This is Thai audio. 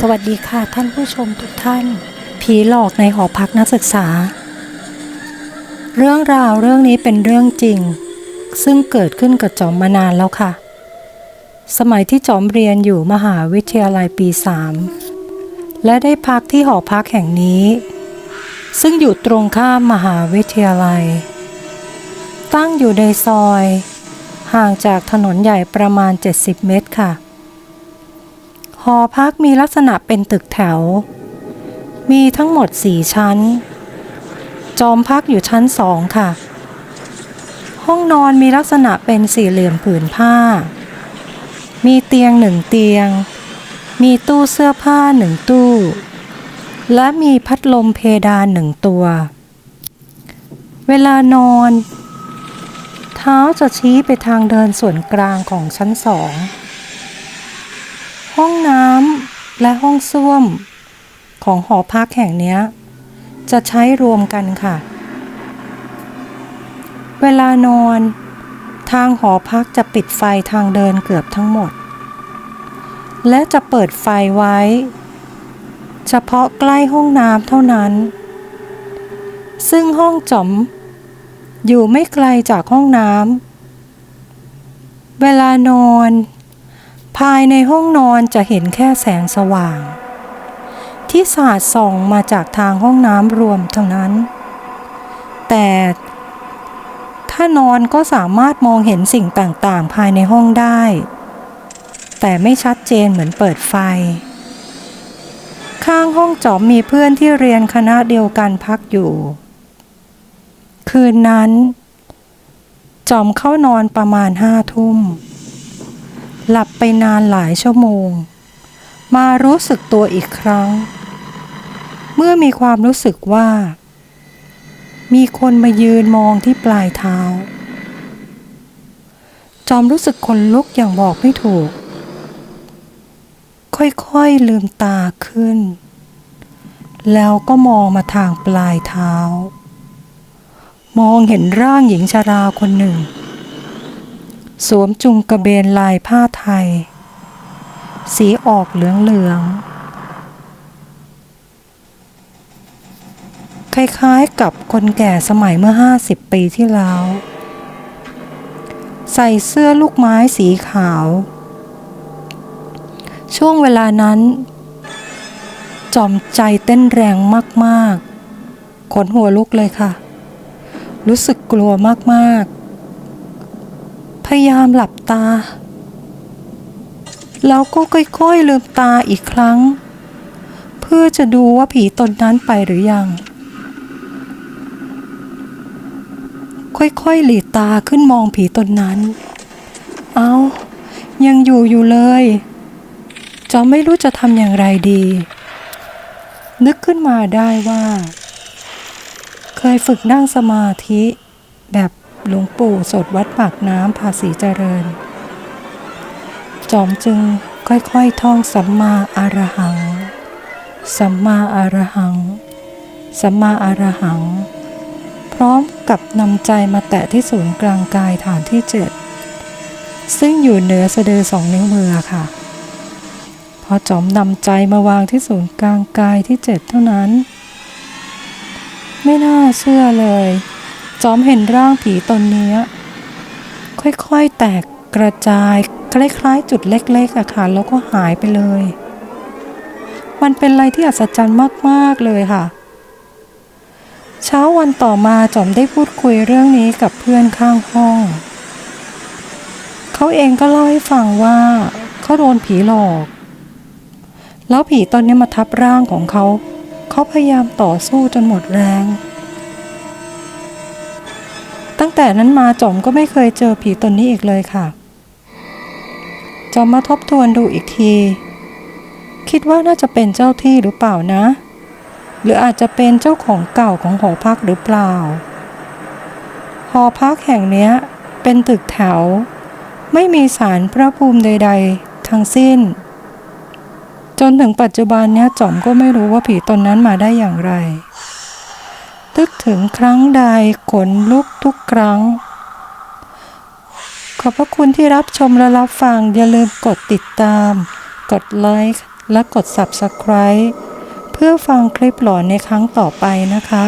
สวัสดีค่ะท่านผู้ชมทุกท่าน ผีหลอกในหอพักนักศึกษา เรื่องราวเรื่องนี้เป็นเรื่องจริง ซึ่งเกิดขึ้นกับจอมมานานแล้วค่ะ สมัยที่จอมเรียนอยู่มหาวิทยาลัยปีสามและได้พักที่หอพักแห่งนี้ ซึ่งอยู่ตรงข้ามมหาวิทยาลัย ตั้งอยู่ในซอย ห่างจากถนนใหญ่ประมาณ 70 เมตรค่ะ หอพักมีลักษณะเป็นตึกแถว มีทั้งหมดสี่ชั้น จอมพักอยู่ชั้นสองค่ะ ห้องนอนมีลักษณะเป็นสี่เหลี่ยมผืนผ้า มีเตียงหนึ่งเตียง มีตู้เสื้อผ้าหนึ่งตู้ และมีพัดลมเพดานหนึ่งตัว เวลานอน เท้าจะชี้ไปทางเดินส่วนกลางของชั้นสอง ห้องน้ำและห้องส้วม ของหอพักแห่งนี้จะใช้รวมกันค่ะ เวลานอน ทางหอพักจะปิดไฟทางเดินเกือบทั้งหมด และจะเปิดไฟไว้ เฉพาะใกล้ห้องน้ำเท่านั้น ซึ่งห้องจอมอยู่ไม่ไกลจากห้องน้ำเวลานอน ภายในห้องนอนจะเห็นแค่แสงสว่าง ที่สาดส่องมาจากทางห้องน้ำรวมเท่านั้น แต่ถ้านอนก็สามารถมองเห็นสิ่งต่างๆ ภายในห้องได้ แต่ไม่ชัดเจนเหมือนเปิดไฟ ข้างห้องจอมมีเพื่อนที่เรียนคณะเดียวกันพักอยู่ คืนนั้น จอมเข้านอนประมาณห้าทุ่ม หลับไปนานหลายชั่วโมง มารู้สึกตัวอีกครั้ง เมื่อมีความรู้สึกว่า มีคนมายืนมองที่ปลายเท้า จอมรู้สึกขนลุกอย่างบอกไม่ถูก ค่อยๆลืมตาขึ้น แล้วก็มองมาทางปลายเท้า มองเห็นร่างหญิงชาราคนหนึ่ง สวมจุงกระเบนลายผ้าไทย สีออกเหลืองๆคล้ายๆกับคนแก่สมัยเมื่อ 50 ปีที่แล้ว ใส่เสื้อลูกไม้สีขาว ช่วงเวลานั้น จอมใจเต้นแรงมากๆขนหัวลุกเลยค่ะ รู้สึกกลัวมากๆ พยายามหลับตา แล้วก็ค่อยๆลืมตาอีกครั้ง เพื่อจะดูว่าผีตนนั้นไปหรือยัง ค่อยๆหลีตาขึ้นมองผีตนนั้น เอายังอยู่อยู่เลยจอมไม่รู้จะทำอย่างไรดี นึกขึ้นมาได้ว่า เคยฝึกนั่งสมาธิแบบ หลวงปู่สดวัดปากน้ำภาษีเจริญ จอมจึงค่อยๆท่องสัมมาอารหัง สัมมาอารหัง สัมมาอารหัง พร้อมกับนำใจมาแตะที่ศูนย์กลางกายฐานที่เจ็ดซึ่งอยู่เหนือสะดือสองนิ้วมือค่ะ พอจอมนำใจมาวางที่ศูนย์กลางกายที่เจ็ดเท่านั้น ไม่น่าเชื่อเลย จอมเห็นร่างผีตนเนี้ย ค่อยๆแตกกระจายคล้ายๆจุดเล็กๆอะค่ะแล้วก็หายไปเลย มันเป็นอะไรที่อัศจรรย์มากๆเลยค่ะ เช้าวันต่อมาจอมได้พูดคุยเรื่องนี้กับเพื่อนข้างห้อง เขาเองก็เล่าให้ฟังว่าเขาโดนผีหลอก แล้วผีตอนนี้มาทับร่างของเขา เขาพยายามต่อสู้จนหมดแรง ตั้งแต่นั้นมาจอมก็ไม่เคยเจอผีตนนี้อีกเลยค่ะ จอมมาทบทวนดูอีกที คิดว่าน่าจะเป็นเจ้าที่หรือเปล่านะ หรืออาจจะเป็นเจ้าของเก่าของหอพักหรือเปล่า หอพักแห่งเนี้ย เป็นตึกแถว ไม่มีสารพระภูมิใด ๆ ทั้งสิ้น จนถึงปัจจุบันเนี้ยจอมก็ไม่รู้ว่าผีตนนั้นมาได้อย่างไร ตึกถึงครั้งใดขนลุกทุกครั้ง ขอบพระคุณที่รับชมและรับฟัง อย่าลืมกดติดตาม กดไลค์และกด Subscribe เพื่อฟังคลิปหลอนในครั้งต่อไปนะคะ